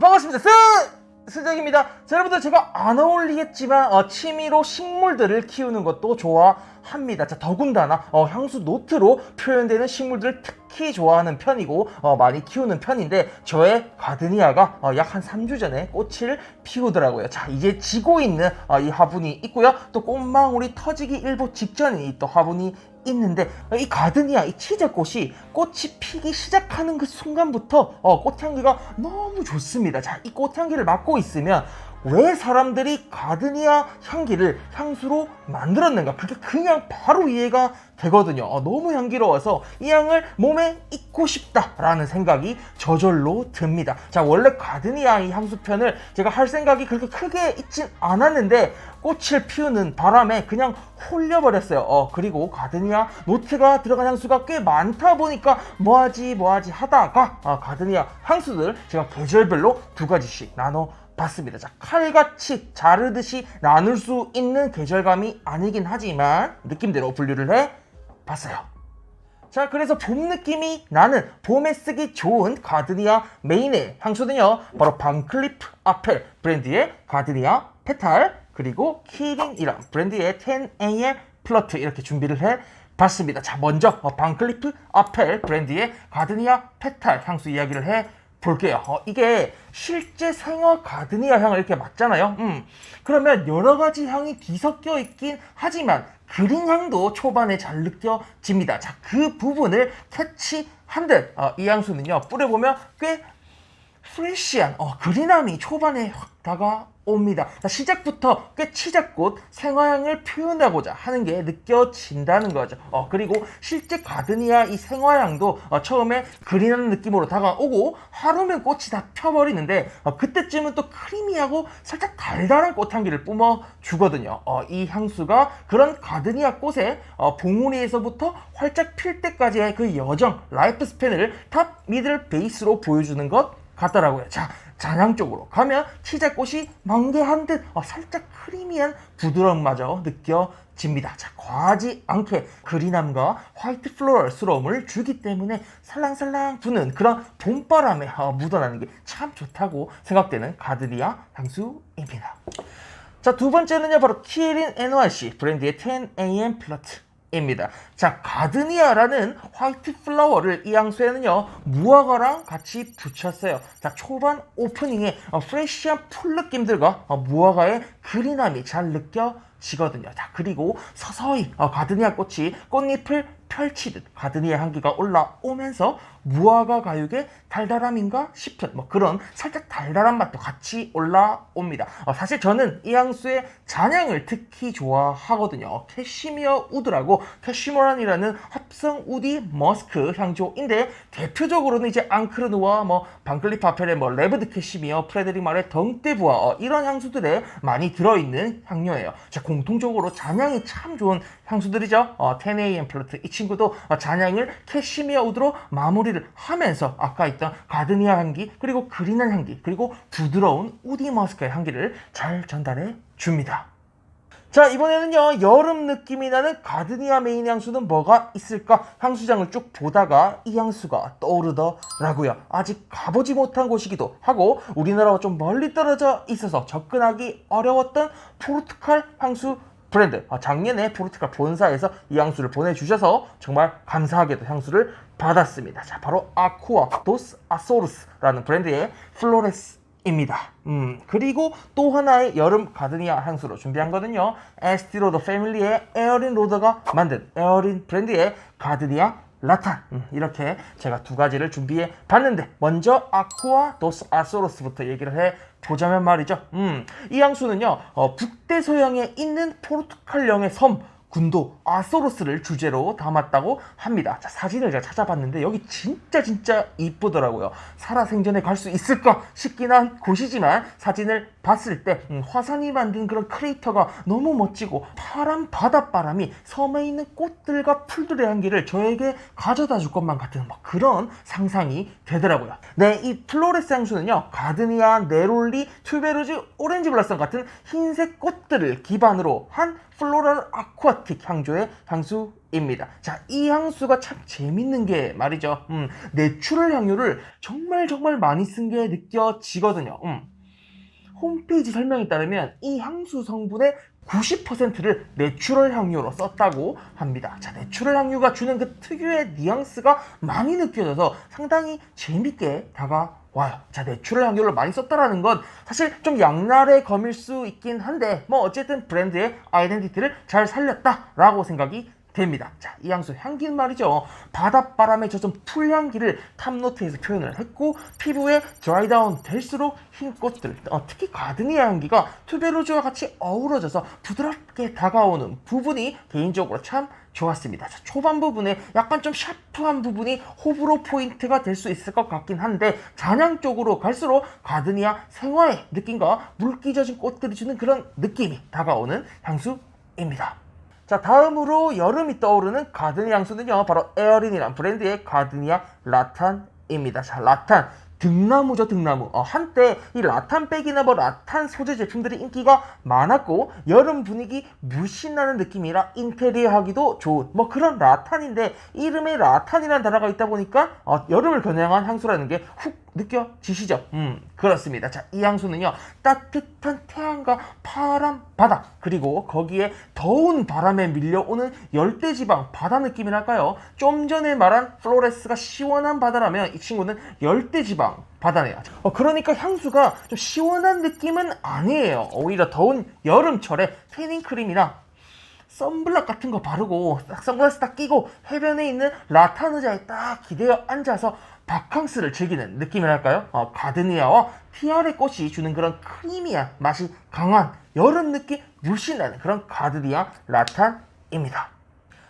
반갑습니다. 스 스정입니다. 자, 여러분들 제가 안 어울리겠지만 어, 취미로 식물들을 키우는 것도 좋아합니다. 자, 더군다나 어, 향수 노트로 표현되는 식물들을 특 히 좋아하는 편이고 어, 많이 키우는 편인데 저의 가드니아가 어, 약한 3주 전에 꽃을 피우더라고요. 자, 이제 지고 있는 어, 이 화분이 있고요. 또 꽃망울이 터지기 일보 직전인 또 화분이 있는데 어, 이 가드니아 이 치즈꽃이 꽃이 피기 시작하는 그 순간부터 어, 꽃향기가 너무 좋습니다. 자, 이 꽃향기를 맡고 있으면 왜 사람들이 가드니아 향기를 향수로 만들었는가? 그게 그냥 바로 이해가 되거든요. 어, 너무 향기로워서 이 향을 몸에 입고 싶다라는 생각이 저절로 듭니다. 자, 원래 가드니아 이 향수편을 제가 할 생각이 그렇게 크게 있진 않았는데 꽃을 피우는 바람에 그냥 홀려버렸어요. 어, 그리고 가드니아 노트가 들어간 향수가 꽤 많다 보니까 뭐하지 뭐하지 하다가 어, 가드니아 향수들 제가 계절별로 두 가지씩 나눠 봤습니다. 자, 칼같이 자르듯이 나눌 수 있는 계절감이 아니긴 하지만 느낌대로 분류를 해 봤어요. 자, 그래서 봄 느낌이 나는 봄에 쓰기 좋은 가드니아 메인의 향수는요, 바로 방클리프 아펠 브랜드의 가드니아 페탈, 그리고 키링이란 브랜드의 10am 플러트 이렇게 준비를 해 봤습니다. 자, 먼저 어, 방클리프 아펠 브랜드의 가드니아 페탈 향수 이야기를 해 볼게요. 어, 이게 실제 생화 가드니아 향을 이렇게 맡잖아요. 음, 그러면 여러 가지 향이 뒤섞여 있긴 하지만 그린 향도 초반에 잘 느껴집니다. 자, 그 부분을 캐치한 듯, 어, 이 향수는요, 뿌려보면 꽤 프레시한, 어, 그린함이 초반에 확 다가 옵니다. 자, 시작부터 꽤 치작꽃 생화향을 표현하고자 하는 게 느껴진다는 거죠. 어, 그리고 실제 가드니아 이 생화향도 어, 처음에 그린한 느낌으로 다가오고 하루면 꽃이 다 펴버리는데 어, 그때쯤은 또 크리미하고 살짝 달달한 꽃향기를 뿜어주거든요. 어, 이 향수가 그런 가드니아 꽃의 어, 봉우리에서부터 활짝 필 때까지의 그 여정, 라이프 스팬을 탑, 미들, 베이스로 보여주는 것 같더라고요. 자, 잔향 쪽으로 가면 치자꽃이 만개한 듯 어, 살짝 크리미한 부드러움마저 느껴집니다. 자, 과하지 않게 그린함과 화이트 플로럴스러움을 주기 때문에 살랑살랑 부는 그런 봄바람에 어, 묻어나는 게 참 좋다고 생각되는 가드리아 향수입니다. 자, 두 번째는요, 바로 키린 NYC 브랜드의 10am 플러트. 입니다. 자, 가드니아라는 화이트 플라워를 이 향수에는요, 무화과랑 같이 붙였어요. 자, 초반 오프닝에 어, 프레시한 풀 느낌들과 어, 무화과의 그린함이 잘 느껴지거든요. 자, 그리고 서서히 어, 가드니아 꽃이 꽃잎을 펼치듯 가드니아 향기가 올라오면서 무화과 가육의 달달함인가 싶은 뭐 그런 살짝 달달한 맛도 같이 올라옵니다. 어, 사실 저는 이 향수의 잔향을 특히 좋아하거든요. 캐시미어 우드라고 캐시머란이라는 합성 우디 머스크 향조인데 대표적으로는 이제 앙크르누와 뭐 방클리 파펠의 뭐 레브드 캐시미어, 프레드릭 말의 덩떼부와 어, 이런 향수들에 많이 들어있는 향료예요. 자, 공통적으로 잔향이 참 좋은 향수들이죠. 어, 10am 플러트 이 친구도 어, 잔향을 캐시미어 우드로 마무리를 하면서 아까 있던 가드니아 향기 그리고 그린한 향기 그리고 부드러운 우디 머스크의 향기를 잘 전달해 줍니다. 자 이번에는요 여름 느낌이 나는 가드니아 메인 향수는 뭐가 있을까? 향수장을 쭉 보다가 이 향수가 떠오르더라고요. 아직 가보지 못한 곳이기도 하고 우리나라와 좀 멀리 떨어져 있어서 접근하기 어려웠던 포르투갈 향수 브랜드. 아, 작년에 포르투갈 본사에서 이 향수를 보내주셔서 정말 감사하게도 향수를 받았습니다. 자 바로 아쿠아 도스 아소르스라는 브랜드의 플로레스 입니다. 음, 그리고 또 하나의 여름 가드니아 향수로 준비한 거는요. 에스티 로더 패밀리의 에어린 로더가 만든 에어린 브랜드의 가드니아 라탄 음, 이렇게 제가 두 가지를 준비해 봤는데 먼저 아쿠아 도스 아소로스부터 얘기를 해 보자면 말이죠. 음, 이 향수는요. 어, 북대 서양에 있는 포르투갈령의 섬 군도 아소로스를 주제로 담았다고 합니다. 자, 사진을 제가 찾아봤는데 여기 진짜 진짜 이쁘더라고요. 살아생전에 갈 수 있을까 싶긴 한 곳이지만 사진을 봤을 때 음, 화산이 만든 그런 크레이터가 너무 멋지고 파란 바닷바람이 섬에 있는 꽃들과 풀들의 향기를 저에게 가져다 줄 것만 같은 뭐 그런 상상이 되더라고요. 네, 이 플로레스 향수는요, 가드니아, 네롤리, 튜베르즈, 오렌지 블라썸 같은 흰색 꽃들을 기반으로 한 플로럴 아쿠아틱 향조의 향수 입니다. 자, 이 향수가 참 재밌는 게 말이죠. 음, 내추럴 향유를 정말 정말 많이 쓴 게 느껴지거든요. 음. 홈페이지 설명에 따르면 이 향수 성분의 90%를 내추럴 향유로 썼다고 합니다. 자, 내추럴 향유가 주는 그 특유의 뉘앙스가 많이 느껴져서 상당히 재밌게 다가와요. 자, 내추럴 향유를 많이 썼다라는 건 사실 좀 양날의 검일 수 있긴 한데 뭐 어쨌든 브랜드의 아이덴티티를 잘 살렸다라고 생각이 됩니다. 자, 이 향수 향기는 말이죠. 바닷바람에 젖은 풀향기를 탑노트에서 표현을 했고 피부에 드라이다운 될수록 흰 꽃들, 어, 특히 가드니아 향기가 투베로즈와 같이 어우러져서 부드럽게 다가오는 부분이 개인적으로 참 좋았습니다. 자, 초반 부분에 약간 좀 샤프한 부분이 호불호 포인트가 될 수 있을 것 같긴 한데 잔향 쪽으로 갈수록 가드니아 생화의 느낌과 물기 젖은 꽃들이 주는 그런 느낌이 다가오는 향수입니다. 자 다음으로 여름이 떠오르는 가드니아 향수는요 바로 에어린이란 브랜드의 가드니아 라탄입니다. 자 라탄. 등나무죠 등나무. 어, 한때 이 라탄백이나 뭐 라탄 소재 제품들이 인기가 많았고 여름 분위기 물씬 나는 느낌이라 인테리어 하기도 좋은 뭐 그런 라탄인데 이름에 라탄이라는 단어가 있다 보니까 어, 여름을 겨냥한 향수라는 게 훅 느껴지시죠? 음. 그렇습니다. 자 이 향수는요 따뜻한 태양과 파란 바다 그리고 거기에 더운 바람에 밀려오는 열대지방 바다 느낌이랄까요? 좀 전에 말한 플로레스가 시원한 바다라면 이 친구는 열대지방 바다네요. 어, 그러니까 향수가 좀 시원한 느낌은 아니에요. 오히려 더운 여름철에 태닝 크림이나 선블락 같은 거 바르고 딱 선글라스 딱 끼고 해변에 있는 라탄 의자에 딱 기대어 앉아서 바캉스를 즐기는 느낌이랄까요? 어, 가드니아와 티아레 꽃이 주는 그런 크리미한 맛이 강한 여름 느낌 물씬 나는 그런 가드니아 라탄입니다.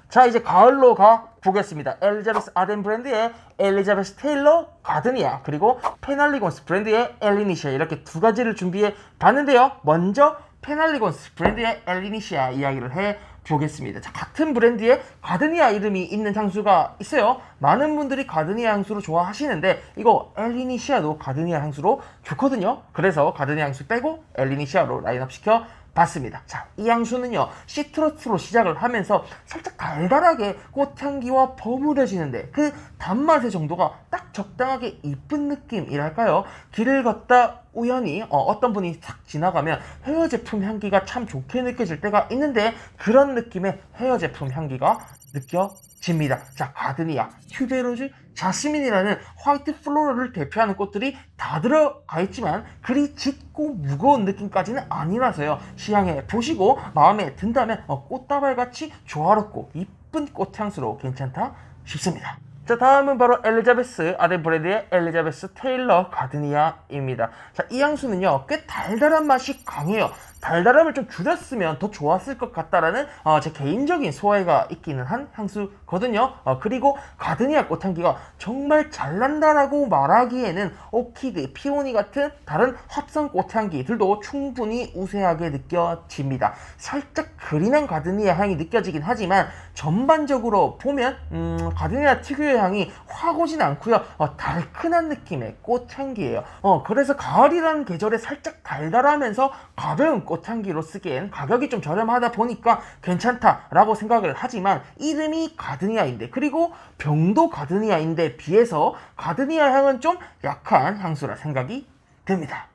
자 이제 가을로 가 보겠습니다. 엘리자베스 아덴 브랜드의 엘리자베스 테일러 가드니아 그리고 페날리곤스 브랜드의 엘리니시아 이렇게 두 가지를 준비해 봤는데요. 먼저 페날리곤스 브랜드의 엘리니시아 이야기를 해 보겠습니다. 자, 같은 브랜드의 가드니아 이름이 있는 향수가 있어요. 많은 분들이 가드니아 향수로 좋아하시는데 이거 엘리니시아도 가드니아 향수로 좋거든요. 그래서 가드니아 향수 빼고 엘리니시아로 라인업 시켜 봤습니다. 자, 이 향수는요, 시트러스로 시작을 하면서 살짝 달달하게 꽃향기와 버무려지는데 그 단맛의 정도가 딱 적당하게 이쁜 느낌이랄까요? 길을 걷다 우연히 어, 떤 분이 탁 지나가면 헤어 제품 향기가 참 좋게 느껴질 때가 있는데 그런 느낌의 헤어 제품 향기가 느껴 집니다. 자, 가드니아, 튜베로즈, 자스민이라는 화이트 플로럴을 대표하는 꽃들이 다 들어가 있지만 그리 짙고 무거운 느낌까지는 아니라서요. 시향해 보시고 마음에 든다면 어, 꽃다발같이 조화롭고 이쁜 꽃향수로 괜찮다 싶습니다. 자 다음은 바로 엘리자베스 아덴 브랜드의 엘리자베스 테일러 가드니아입니다. 자이 향수는요 꽤 달달한 맛이 강해요. 달달함을 좀 줄였으면 더 좋았을 것 같다라는 어, 제 개인적인 소회가 있기는 한 향수거든요. 어, 그리고 가드니아 꽃향기가 정말 잘 난다라고 말하기에는 오키드, 피오니 같은 다른 합성 꽃향기들도 충분히 우세하게 느껴집니다. 살짝 그린한 가드니아 향이 느껴지긴 하지만 전반적으로 보면 음, 가드니아 특유의 향이 확 오진 않고요. 어, 달큰한 느낌의 꽃향기예요. 어, 그래서 가을이라는 계절에 살짝 달달하면서 가벼운 꽃 향기로 쓰기엔 가격이 좀 저렴하다 보니까 괜찮다라고 생각을 하지만 이름이 가드니아인데 그리고 병도 가드니아인데 비해서 가드니아 향은 좀 약한 향수라 생각이 듭니다.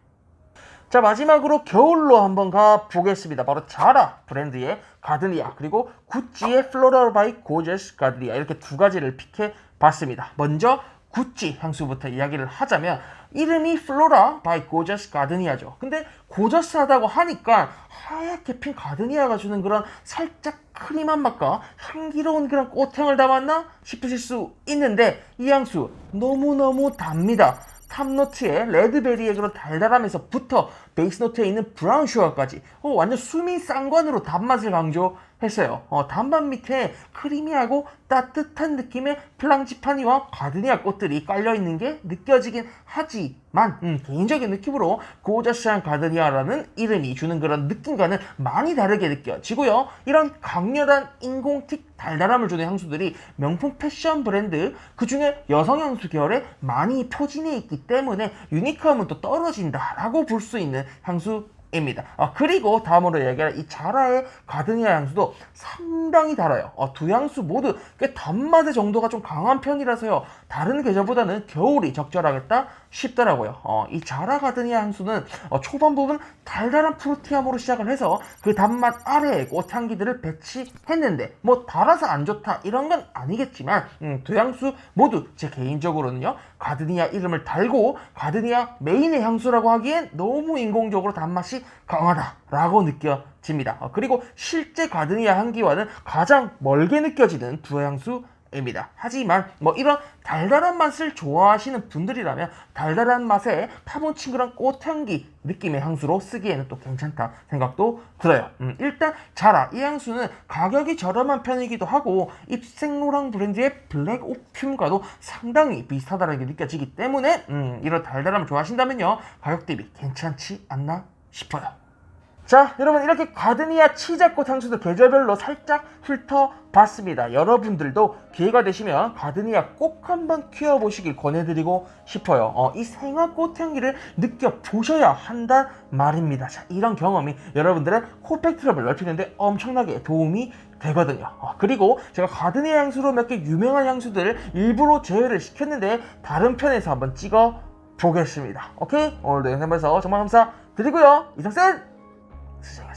자 마지막으로 겨울로 한번 가 보겠습니다. 바로 자라 브랜드의 가드니아 그리고 구찌의 플로럴 바이 고제스 가드니아 이렇게 두 가지를 픽해 봤습니다. 먼저 구찌 향수부터 이야기를 하자면 이름이 플로라 바이 고저스 가드니아죠. 근데 고저스하다고 하니까 하얗게 핀 가드니아가 주는 그런 살짝 크림한 맛과 향기로운 그런 꽃향을 담았나 싶으실 수 있는데 이 향수 너무너무 답니다. 탑노트에 레드베리의 그런 달달함에서부터 베이스 노트에 있는 브라운 슈가까지 어, 완전 수미 쌍관으로 단맛을 강조합니다. 했어요. 어, 단반 밑에 크리미하고 따뜻한 느낌의 플랑지파니와 가드니아 꽃들이 깔려 있는 게 느껴지긴 하지만 음, 개인적인 느낌으로 고저시한 가드니아라는 이름이 주는 그런 느낌과는 많이 다르게 느껴지고요. 이런 강렬한 인공틱 달달함을 주는 향수들이 명품 패션 브랜드 그 중에 여성 향수 계열에 많이 표진해 있기 때문에 유니크함은 또 떨어진다라고 볼 수 있는 향수. 입니다. 아, 그리고 다음으로 얘기할 이 자라의 가드니아 향수도 상당히 달아요. 어, 두 향수 모두 꽤 단맛의 정도가 좀 강한 편이라서요. 다른 계절보다는 겨울이 적절하겠다 싶더라고요. 어, 이 자라 가드니아 향수는 어, 초반 부분 달달한 프루티함으로 시작을 해서 그 단맛 아래에 꽃향기들을 배치했는데 뭐 달아서 안 좋다 이런 건 아니겠지만 음, 두 향수 모두 제 개인적으로는요 가드니아 이름을 달고 가드니아 메인의 향수라고 하기엔 너무 인공적으로 단맛이 강하다라고 느껴집니다. 어, 그리고 실제 가드니아 향기와는 가장 멀게 느껴지는 두 향수 입니다. 하지만 뭐 이런 달달한 맛을 좋아하시는 분들이라면 달달한 맛에 타본 친근한 꽃향기 느낌의 향수로 쓰기에는 또 괜찮다 생각도 들어요. 음, 일단 자라 이 향수는 가격이 저렴한 편이기도 하고 입생로랑 브랜드의 블랙 오듐과도 상당히 비슷하다는 게 느껴지기 때문에 음, 이런 달달함을 좋아하신다면요 가격 대비 괜찮지 않나 싶어요. 자, 여러분 이렇게 가드니아 치자꽃 향수도 계절별로 살짝 훑어봤습니다. 여러분들도 기회가 되시면 가드니아 꼭 한번 키워보시길 권해드리고 싶어요. 어, 이 생화 꽃 향기를 느껴보셔야 한단 말입니다. 자, 이런 경험이 여러분들의 코팩트럼을 넓히는데 엄청나게 도움이 되거든요. 어, 그리고 제가 가드니아 향수로 몇 개 유명한 향수들을 일부러 제외를 시켰는데 다른 편에서 한번 찍어 보겠습니다. 오케이? 오늘도 영상 봐주셔서 정말 감사 드리고요. 이상센 수정이었습니다.